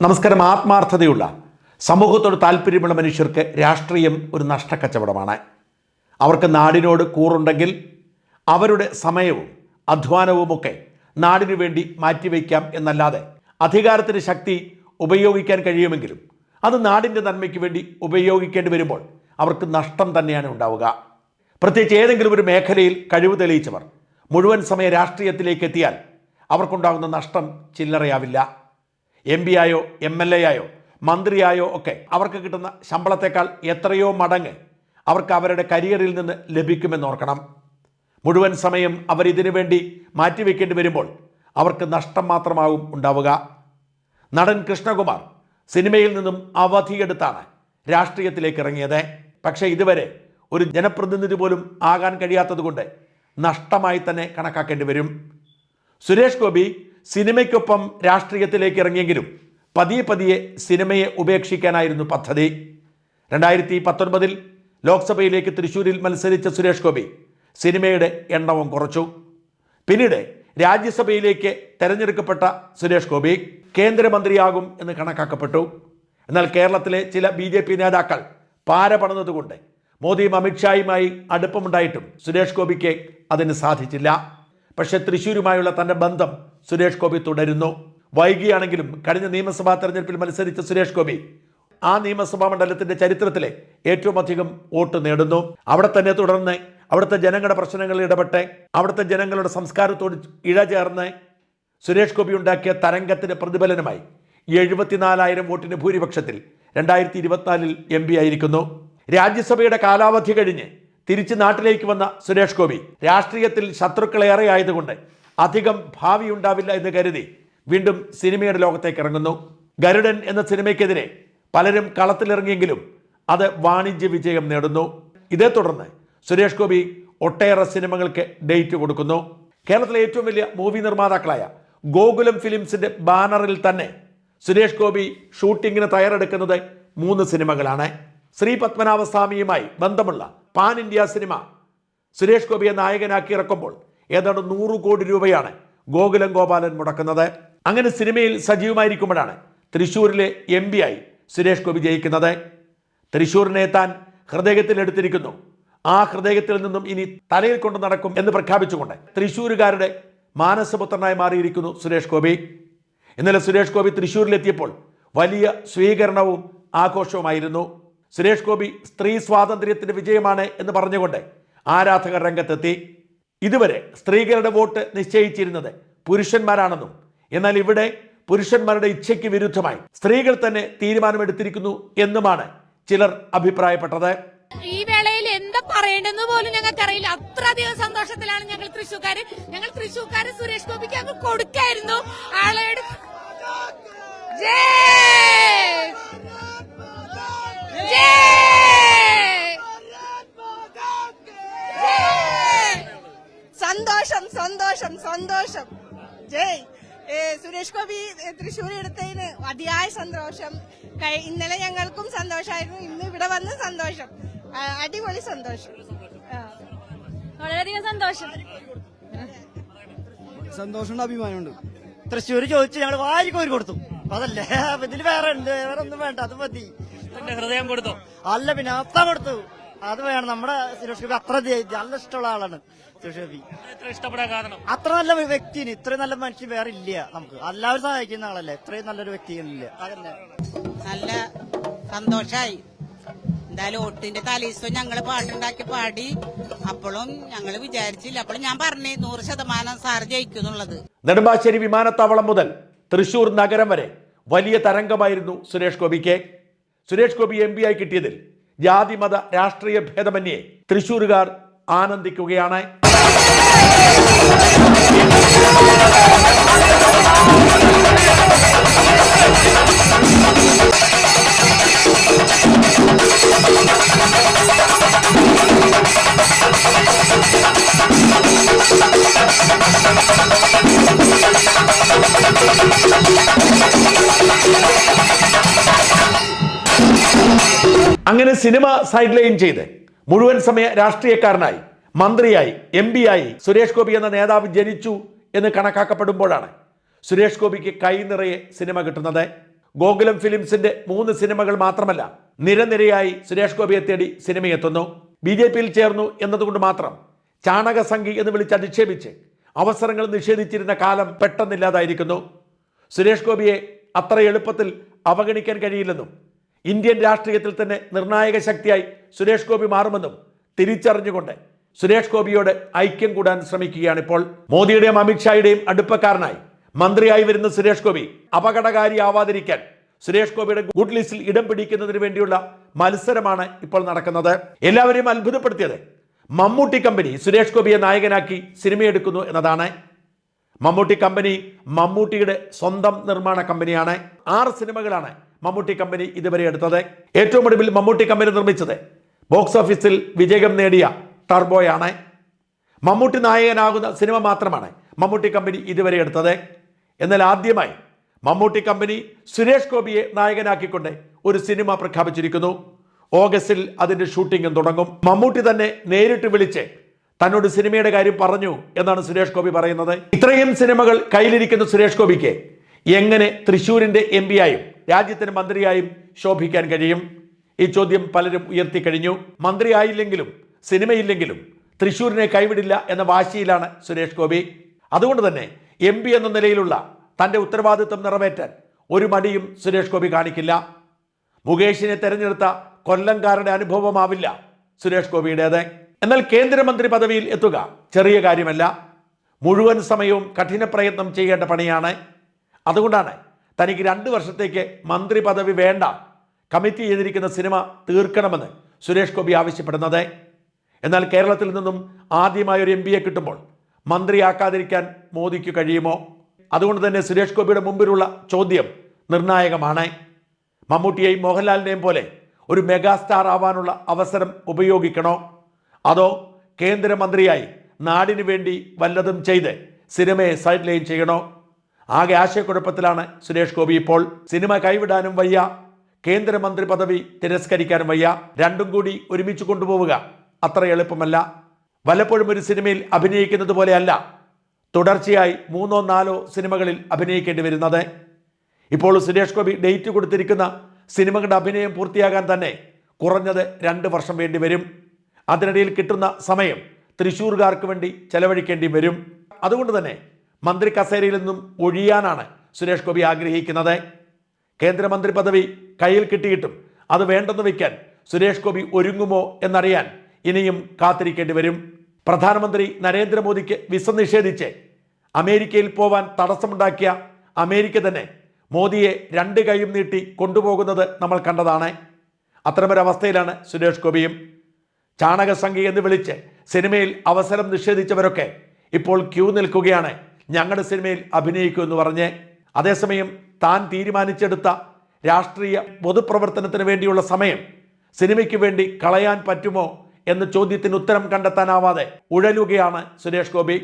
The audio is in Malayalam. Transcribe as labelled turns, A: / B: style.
A: നമസ്കാരം. ആത്മാർത്ഥതയുള്ള സമൂഹത്തോട് താല്പര്യമുള്ള മനുഷ്യർക്ക് രാഷ്ട്രീയം ഒരു നഷ്ടക്കച്ചവടമാണ്. അവർക്ക് നാടിനോട് കൂറുണ്ടെങ്കിൽ അവരുടെ സമയവും അധ്വാനവുമൊക്കെ നാടിനു വേണ്ടി മാറ്റിവെക്കാം എന്നല്ലാതെ അധികാരത്തിന് ശക്തി ഉപയോഗിക്കാൻ കഴിയുമെങ്കിലും അത് നാടിന്റെ നന്മയ്ക്ക് വേണ്ടി ഉപയോഗിക്കേണ്ടി വരുമ്പോൾ അവർക്ക് നഷ്ടം തന്നെയാണ് ഉണ്ടാവുക. പ്രത്യേകിച്ച് ഏതെങ്കിലും ഒരു മേഖലയിൽ കഴിവ് തെളിയിച്ചവർ മുഴുവൻ സമയ രാഷ്ട്രീയത്തിലേക്ക് എത്തിയാൽ അവർക്കുണ്ടാകുന്ന നഷ്ടം ചില്ലറയാവില്ല. എം പി ആയോ എം എൽ എ ആയോ മന്ത്രിയായോ ഒക്കെ അവർക്ക് കിട്ടുന്ന ശമ്പളത്തെക്കാൾ എത്രയോ മടങ്ങ് അവർക്ക് അവരുടെ കരിയറിൽ നിന്ന് ലഭിക്കുമെന്നോർക്കണം മുഴുവൻ സമയം അവർ ഇതിനു വേണ്ടി മാറ്റിവെക്കേണ്ടി വരുമ്പോൾ അവർക്ക് നഷ്ടം മാത്രമാവും ഉണ്ടാവുക. നടൻ കൃഷ്ണകുമാർ സിനിമയിൽ നിന്നും അവധിയെടുത്താണ് രാഷ്ട്രീയത്തിലേക്ക് ഇറങ്ങിയത്. പക്ഷേ ഇതുവരെ ഒരു ജനപ്രതിനിധി പോലും ആകാൻ കഴിയാത്തതുകൊണ്ട് നഷ്ടമായി തന്നെ കണക്കാക്കേണ്ടി വരും. സുരേഷ് ഗോപി സിനിമയ്ക്കൊപ്പം രാഷ്ട്രീയത്തിലേക്ക് ഇറങ്ങിയെങ്കിലും പതിയെ പതിയെ സിനിമയെ ഉപേക്ഷിക്കാനായിരുന്നു പദ്ധതി. രണ്ടായിരത്തി പത്തൊൻപതിൽ ലോക്സഭയിലേക്ക് തൃശ്ശൂരിൽ മത്സരിച്ച സുരേഷ് ഗോപി സിനിമയുടെ എണ്ണവും കുറച്ചു. പിന്നീട് രാജ്യസഭയിലേക്ക് തെരഞ്ഞെടുക്കപ്പെട്ട സുരേഷ് ഗോപി കേന്ദ്രമന്ത്രിയാകും എന്ന് കണക്കാക്കപ്പെട്ടു. എന്നാൽ കേരളത്തിലെ ചില ബി ജെ പി നേതാക്കൾ പാര പണിതുകൊണ്ട് മോദിയും അമിത്ഷായുമായി അടുപ്പമുണ്ടായിട്ടും സുരേഷ് ഗോപിക്ക് അതിന് സാധിച്ചില്ല. പക്ഷേ തൃശ്ശൂരുമായുള്ള തന്റെ ബന്ധം സുരേഷ് ഗോപി തുടരുന്നു. വൈകിയാണെങ്കിലും കഴിഞ്ഞ നിയമസഭാ തെരഞ്ഞെടുപ്പിൽ മത്സരിച്ച സുരേഷ് ഗോപി ആ നിയമസഭാ മണ്ഡലത്തിന്റെ ചരിത്രത്തിലെ ഏറ്റവും അധികം വോട്ട് നേടുന്നു. അവിടെ തന്നെ തുടർന്ന് അവിടുത്തെ ജനങ്ങളുടെ പ്രശ്നങ്ങളിൽ ഇടപെട്ട് അവിടുത്തെ ജനങ്ങളുടെ സംസ്കാരത്തോട് ഇഴചേർന്ന് സുരേഷ് ഗോപി ഉണ്ടാക്കിയ തരംഗത്തിന്റെ പ്രതിഫലനമായി എഴുപത്തിനാലായിരം വോട്ടിന് ഭൂരിപക്ഷത്തിൽ രണ്ടായിരത്തി ഇരുപത്തിനാലിൽ എം പി ആയിരിക്കുന്നു. രാജ്യസഭയുടെ കാലാവധി കഴിഞ്ഞ് തിരിച്ച് നാട്ടിലേക്ക് വന്ന സുരേഷ് ഗോപി രാഷ്ട്രീയത്തിൽ ശത്രുക്കളേറെ ആയതുകൊണ്ട് അധികം ഭാവി ഉണ്ടാവില്ല എന്ന് കരുതി വീണ്ടും സിനിമയുടെ ലോകത്തേക്ക് ഇറങ്ങുന്നു. ഗരുഡൻ എന്ന സിനിമയ്ക്കെതിരെ പലരും കളത്തിലിറങ്ങിയെങ്കിലും അത് വാണിജ്യ വിജയം നേടുന്നു. ഇതേ തുടർന്ന് സുരേഷ് ഗോപി ഒട്ടേറെ സിനിമകൾക്ക് ഡേറ്റ് കൊടുക്കുന്നു. കേരളത്തിലെ ഏറ്റവും വലിയ മൂവി നിർമ്മാതാക്കളായ ഗോകുലം ഫിലിംസിന്റെ ബാനറിൽ തന്നെ സുരേഷ് ഗോപി ഷൂട്ടിങ്ങിന് തയ്യാറെടുക്കുന്നത് മൂന്ന് സിനിമകളാണ്. ശ്രീ പത്മനാഭസ്വാമിയുമായി ബന്ധമുള്ള പാൻ ഇന്ത്യ സിനിമ സുരേഷ് ഗോപിയെ നായകനാക്കി ഇറക്കുമ്പോൾ ഏതാണ്ട് നൂറ് കോടി രൂപയാണ് ഗോകുലം ഗോപാലൻ മുടക്കുന്നത്. അങ്ങനെ സിനിമയിൽ സജീവമായിരിക്കുമ്പോഴാണ് തൃശ്ശൂരിലെ എം പി ആയി സുരേഷ് ഗോപി ജയിക്കുന്നത്. തൃശ്ശൂരിനെ താൻ ഹൃദയത്തിൽ എടുത്തിരിക്കുന്നു. ആ ഹൃദയത്തിൽ നിന്നും ഇനി തലയിൽ കൊണ്ട് നടക്കും എന്ന് പ്രഖ്യാപിച്ചുകൊണ്ട് തൃശ്ശൂരുകാരുടെ മാനസപുത്രനായി മാറിയിരിക്കുന്നു സുരേഷ് ഗോപി. ഇന്നലെ സുരേഷ് ഗോപി തൃശ്ശൂരിലെത്തിയപ്പോൾ വലിയ സ്വീകരണവും ആഘോഷവുമായിരുന്നു. സുരേഷ് ഗോപി സ്ത്രീ സ്വാതന്ത്ര്യത്തിന്റെ വിജയമാണ് എന്ന് പറഞ്ഞുകൊണ്ട് ആരാധകർ രംഗത്തെത്തി. ഇതുവരെ സ്ത്രീകളുടെ വോട്ട് നിശ്ചയിച്ചിരുന്നത് പുരുഷന്മാരാണെന്നും എന്നാൽ ഇവിടെ പുരുഷന്മാരുടെ ഇച്ഛയ്ക്ക് വിരുദ്ധമായി സ്ത്രീകൾ തന്നെ തീരുമാനമെടുത്തിരിക്കുന്നു എന്നുമാണ് ചിലർ അഭിപ്രായപ്പെട്ടത്.
B: ഈ വേളയിൽ എന്താ പറയേണ്ടെന്ന് പോലും അറിയില്ല അത്രയധികം സന്തോഷത്തിലാണ് ഞങ്ങൾ തൃശ്ശൂക്കാര് ഞങ്ങൾ തൃശ്ശൂക്കാര് സുരേഷ് ഗോപിക്ക് ഞങ്ങൾ കൊടുക്കായിരുന്നു. ആളെയുടെ
C: സുരേഷ് ഗോപി തൃശ്ശൂർ എടുത്തതിന് അതിയായ സന്തോഷം. ഇന്നലെ ഞങ്ങൾക്കും സന്തോഷമായിരുന്നു ഇന്ന് ഇവിടെ വന്ന് സന്തോഷം. അടിപൊളി സന്തോഷം.
B: വളരെയധികം സന്തോഷം.
D: സന്തോഷമുണ്ട് അഭിമാനമുണ്ട്. തൃശ്ശൂർ ചോദിച്ചു ഞങ്ങൾ വാരി കോരി കൊടുത്തു അതല്ലേ? ഇതിൽ ഇതിൽ വേറെ ഉണ്ട്. വേറെ ഒന്നും വേണ്ട. അത് മതി.
E: ഹൃദയം കൊടുത്തു.
D: അല്ല പിന്നെ അത്ത കൊടുത്തു. അത് വേണം. നമ്മുടെ സുരേഷ് ഗോപി അത്ര നല്ല ഇഷ്ടമുള്ള ആളാണ് സുരേഷ് ഗോപി.
E: ഇഷ്ടപ്പെടാൻ കാരണം?
D: അത്ര നല്ല വ്യക്തിന് ഇത്രയും നല്ല മനുഷ്യൻ വേറെ ഇല്ല നമുക്ക്. എല്ലാവരും സഹായിക്കുന്ന ആളല്ലേ? ഇത്രയും നല്ലൊരു വ്യക്തികളില്ല അതന്നെ
F: നല്ല സന്തോഷായി. എന്തായാലും ഒട്ടിന്റെ തലേദിവസം ഞങ്ങൾ പാട്ടുണ്ടാക്കി പാടി. അപ്പോഴും ഞങ്ങൾ വിചാരിച്ചില്ല. അപ്പോഴും ഞാൻ പറഞ്ഞേ നൂറ് ശതമാനം സാർ ജയിക്കുന്നുള്ളത്
A: നെടുമ്പാശ്ശേരി വിമാനത്താവളം മുതൽ തൃശൂർ നഗരം വരെ വലിയ തരംഗമായിരുന്നു സുരേഷ് ഗോപിക്ക്. സുരേഷ് ഗോപി എം ആയി കിട്ടിയതിൽ ജാതി മത രാഷ്ട്രീയ ഭേദമന്യേ തൃശൂരുകാർ ആനന്ദിക്കുകയാണ് അങ്ങനെ സിനിമ സൈഡ് ലൈൻ ചെയ്ത് മുഴുവൻ സമയ രാഷ്ട്രീയക്കാരനായി മന്ത്രിയായി എം പി ആയി സുരേഷ് ഗോപി എന്ന നേതാവ് ജനിച്ചു എന്ന് കണക്കാക്കപ്പെടുമ്പോഴാണ് സുരേഷ് ഗോപിക്ക് കൈ നിറയെ സിനിമ കിട്ടുന്നത്. ഗോകുലം ഫിലിംസിന്റെ മൂന്ന് സിനിമകൾ മാത്രമല്ല നിരനിരയായി സുരേഷ് ഗോപിയെ തേടി സിനിമയെത്തുന്നു ബി ജെ പിയിൽ ചേർന്നു എന്നതുകൊണ്ട് മാത്രം ചാണകസംഖി എന്ന് വിളിച്ച് അധിക്ഷേപിച്ച് അവസരങ്ങൾ നിഷേധിച്ചിരുന്ന കാലം പെട്ടെന്നില്ലാതായിരിക്കുന്നു. സുരേഷ് ഗോപിയെ അത്ര എളുപ്പത്തിൽ അവഗണിക്കാൻ കഴിയില്ലെന്നും ഇന്ത്യൻ രാഷ്ട്രീയത്തിൽ തന്നെ നിർണായക ശക്തിയായി സുരേഷ് ഗോപി മാറുമെന്നും തിരിച്ചറിഞ്ഞുകൊണ്ട് സുരേഷ് ഗോപിയോട് ഐക്യം കൂടാൻ ശ്രമിക്കുകയാണ് ഇപ്പോൾ മോദിയുടെയും അമിത്ഷായുടെയും അടുപ്പക്കാരനായി മന്ത്രിയായി വരുന്ന സുരേഷ് ഗോപി അപകടകാരിയാവാതിരിക്കാൻ സുരേഷ് ഗോപിയുടെ ഗുഡ് ലിസ്റ്റിൽ ഇടം പിടിക്കുന്നതിന് വേണ്ടിയുള്ള മത്സരമാണ് ഇപ്പോൾ നടക്കുന്നത്. എല്ലാവരെയും അത്ഭുതപ്പെടുത്തിയത് മമ്മൂട്ടി കമ്പനി സുരേഷ് ഗോപിയെ നായകനാക്കി സിനിമയെടുക്കുന്നു എന്നതാണ്. മമ്മൂട്ടി കമ്പനി മമ്മൂട്ടിയുടെ സ്വന്തം നിർമ്മാണ കമ്പനിയാണ്. ആറ് സിനിമകളാണ് മമ്മൂട്ടി കമ്പനി ഇതുവരെ എടുത്തത്. ഏറ്റവും ഒടുവിൽ മമ്മൂട്ടി കമ്പനി നിർമ്മിച്ചത്. ബോക്സ് ഓഫീസിൽ വിജയം നേടിയ ടർബോയാണ്. മമ്മൂട്ടി നായകനാകുന്ന സിനിമ മാത്രമാണ് മമ്മൂട്ടി കമ്പനി ഇതുവരെ എടുത്തത്. എന്നാൽ ആദ്യമായി മമ്മൂട്ടി കമ്പനി സുരേഷ് ഗോപിയെ നായകനാക്കിക്കൊണ്ട് ഒരു സിനിമ പ്രഖ്യാപിച്ചിരിക്കുന്നു. ഓഗസ്റ്റിൽ അതിന്റെ ഷൂട്ടിംഗും തുടങ്ങും. മമ്മൂട്ടി തന്നെ നേരിട്ട് വിളിച്ച് തന്നോട് സിനിമയുടെ കാര്യം പറഞ്ഞു എന്നാണ് സുരേഷ് ഗോപി പറയുന്നത്. ഇത്രയും സിനിമകൾ കയ്യിലിരിക്കുന്ന സുരേഷ് ഗോപിക്ക് എങ്ങനെ തൃശൂരിന്റെ എം പിയായും രാജ്യത്തിന് മന്ത്രിയായും ശോഭിക്കാൻ കഴിയും. ഈ ചോദ്യം പലരും ഉയർത്തിക്കഴിഞ്ഞു മന്ത്രിയായില്ലെങ്കിലും സിനിമയില്ലെങ്കിലും തൃശൂരിനെ കൈവിടില്ല എന്ന വാശിയിലാണ് സുരേഷ് ഗോപി. അതുകൊണ്ട് തന്നെ എം പി എന്ന നിലയിലുള്ള തന്റെ ഉത്തരവാദിത്വം നിറവേറ്റാൻ ഒരു മടിയും സുരേഷ് ഗോപി കാണിക്കില്ല. മുകേഷിനെ തെരഞ്ഞെടുത്ത കൊല്ലംകാരുടെ അനുഭവമാവില്ല സുരേഷ് ഗോപിയുടേത്. എന്നാൽ കേന്ദ്രമന്ത്രി പദവിയിൽ എത്തുക ചെറിയ കാര്യമല്ല. മുഴുവൻ സമയവും കഠിന പ്രയത്നം ചെയ്യേണ്ട പണിയാണ്. അതുകൊണ്ടാണ് തനിക്ക് രണ്ട് വർഷത്തേക്ക് മന്ത്രി പദവി വേണ്ട. കമ്മിറ്റി ചെയ്തിരിക്കുന്ന സിനിമ തീർക്കണമെന്ന് സുരേഷ് ഗോപി ആവശ്യപ്പെടുന്നത്. എന്നാൽ കേരളത്തിൽ നിന്നും ആദ്യമായ ഒരു എം പിയെ കിട്ടുമ്പോൾ മന്ത്രിയാക്കാതിരിക്കാൻ മോദിക്ക് കഴിയുമോ? അതുകൊണ്ട് തന്നെ സുരേഷ് ഗോപിയുടെ മുമ്പിലുള്ള ചോദ്യം നിർണായകമാണ്. മമ്മൂട്ടിയെയും മോഹൻലാലിനെയും പോലെ ഒരു മെഗാസ്റ്റാർ ആവാനുള്ള അവസരം ഉപയോഗിക്കണോ? അതോ കേന്ദ്രമന്ത്രിയായി നാടിനു വേണ്ടി വല്ലതും ചെയ്ത് സിനിമയെ സൈഡ് ലൈൻ ചെയ്യണോ? ആകെ ആശയക്കുഴപ്പത്തിലാണ് സുരേഷ് ഗോപി ഇപ്പോൾ. സിനിമ കൈവിടാനും വയ്യ. കേന്ദ്രമന്ത്രി പദവി തിരസ്കരിക്കാനും വയ്യ. രണ്ടും കൂടി ഒരുമിച്ച് കൊണ്ടുപോവുക. അത്ര എളുപ്പമല്ല. വല്ലപ്പോഴും ഒരു സിനിമയിൽ അഭിനയിക്കുന്നത് പോലെയല്ല. തുടർച്ചയായി മൂന്നോ നാലോ സിനിമകളിൽ അഭിനയിക്കേണ്ടി വരുന്നത്. ഇപ്പോൾ സുരേഷ് ഗോപി ഡേറ്റ് കൊടുത്തിരിക്കുന്ന സിനിമകളുടെ അഭിനയം പൂർത്തിയാകാൻ തന്നെ കുറഞ്ഞത് രണ്ട് വർഷം വേണ്ടി വരും. അതിനിടയിൽ കിട്ടുന്ന സമയം തൃശ്ശൂർകാർക്ക് വേണ്ടി ചെലവഴിക്കേണ്ടി വരും. അതുകൊണ്ട് തന്നെ മന്ത്രി കസേരയിൽ നിന്നും ഒഴിയാനാണ് സുരേഷ് ഗോപി ആഗ്രഹിക്കുന്നത്. കേന്ദ്രമന്ത്രി പദവി കയ്യിൽ കിട്ടിയിട്ടും അത് വേണ്ടെന്ന് വയ്ക്കാൻ സുരേഷ് ഗോപി ഒരുങ്ങുമോ എന്നറിയാൻ ഇനിയും കാത്തിരിക്കേണ്ടി വരും. പ്രധാനമന്ത്രി നരേന്ദ്രമോദിക്ക് വിസ നിഷേധിച്ച് അമേരിക്കയിൽ പോവാൻ തടസ്സമുണ്ടാക്കിയ അമേരിക്ക തന്നെ മോദിയെ രണ്ട് കൈയും നീട്ടി കൊണ്ടുപോകുന്നത് നമ്മൾ കണ്ടതാണ്. അത്തരമൊരവസ്ഥയിലാണ് സുരേഷ് ഗോപിയും. ചാണകസംഖ്യ എന്ന് വിളിച്ച് സിനിമയിൽ അവസരം നിഷേധിച്ചവരൊക്കെ ഇപ്പോൾ ക്യൂ നിൽക്കുകയാണ്. ഞങ്ങളുടെ സിനിമയിൽ അഭിനയിക്കൂ എന്ന് പറഞ്ഞ് അതേസമയം താൻ തീരുമാനിച്ചെടുത്ത രാഷ്ട്രീയ പൊതുപ്രവർത്തനത്തിന് വേണ്ടിയുള്ള സമയം സിനിമയ്ക്ക് വേണ്ടി കളയാൻ പറ്റുമോ എന്ന ചോദ്യത്തിന് ഉത്തരം കണ്ടെത്താനാവാതെ ഉഴലുകയാണ് സുരേഷ് ഗോപി.